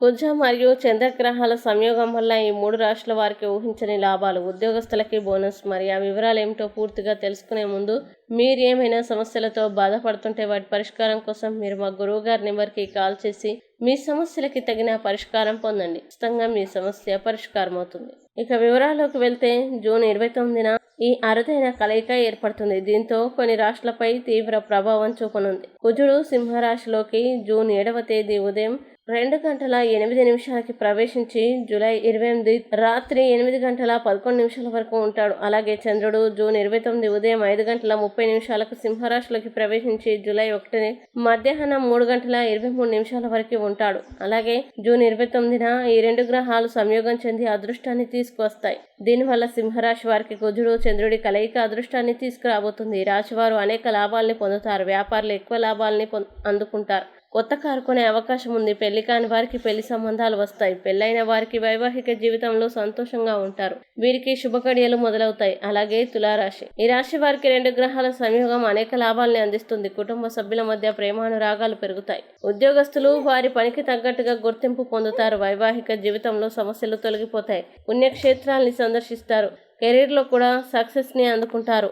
కుజ మరియు చంద్రగ్రహాల సంయోగం వల్ల ఈ మూడు రాష్ట్రాల వారికి ఊహించని లాభాలు. ఉద్యోగస్తులకి బోనస్. మరి ఆ వివరాలు ఏమిటో పూర్తిగా తెలుసుకునే ముందు మీరు ఏమైనా సమస్యలతో బాధపడుతుంటే వాటి పరిష్కారం కోసం మీరు మా గురువు గారి నెంబర్కి కాల్ చేసి మీ సమస్యలకి తగిన పరిష్కారం పొందండి. ఖచ్చితంగా మీ సమస్య పరిష్కారం అవుతుంది ఇక వివరాల్లోకి వెళ్తే జూన్ ఇరవై తొమ్మిదిన ఈ అరుదైన కలయిక ఏర్పడుతుంది. దీంతో కొన్ని రాష్ట్రాలపై తీవ్ర ప్రభావం చూపనుంది. కుజుడు సింహరాశిలోకి జూన్ ఏడవ తేదీ ఉదయం రెండు గంటల ఎనిమిది నిమిషాలకి ప్రవేశించి జూలై ఇరవై ఎనిమిది రాత్రి ఎనిమిది గంటల పదకొండు నిమిషాల వరకు ఉంటాడు. అలాగే చంద్రుడు జూన్ ఇరవై తొమ్మిది ఉదయం ఐదు గంటల ముప్పై నిమిషాలకు సింహరాశిలోకి ప్రవేశించి జూలై ఒకటి మధ్యాహ్నం మూడు గంటల ఇరవై మూడు నిమిషాల వరకు ఉంటాడు. అలాగే జూన్ ఇరవై తొమ్మిదిన ఈ రెండు గ్రహాలు సంయోగం చెంది అదృష్టాన్ని తీసుకువస్తాయి. దీనివల్ల సింహరాశి వారికి కుజుడు చంద్రుడి కలయిక అదృష్టాన్ని తీసుకురాబోతుంది. రాశివారు వారు అనేక లాభాల్ని పొందుతారు. వ్యాపారులు ఎక్కువ లాభాలని పొ అందుకుంటారు. కొత్త కారు కొనే అవకాశం ఉంది. పెళ్ళి కాని వారికి పెళ్ళి సంబంధాలు వస్తాయి. పెళ్ళైన వారికి వైవాహిక జీవితంలో సంతోషంగా ఉంటారు. వీరికి శుభకడియలు మొదలవుతాయి. అలాగే తులారాశి. ఈ రాశి వారికి రెండు గ్రహాల సంయోగం అనేక లాభాల్ని అందిస్తుంది. కుటుంబ సభ్యుల మధ్య ప్రేమానురాగాలు పెరుగుతాయి. ఉద్యోగస్తులు వారి పనికి తగ్గట్టుగా గుర్తింపు పొందుతారు. వైవాహిక జీవితంలో సమస్యలు తొలగిపోతాయి. పుణ్యక్షేత్రాల్ని సందర్శిస్తారు. కెరీర్లో కూడా సక్సెస్ని అందుకుంటారు.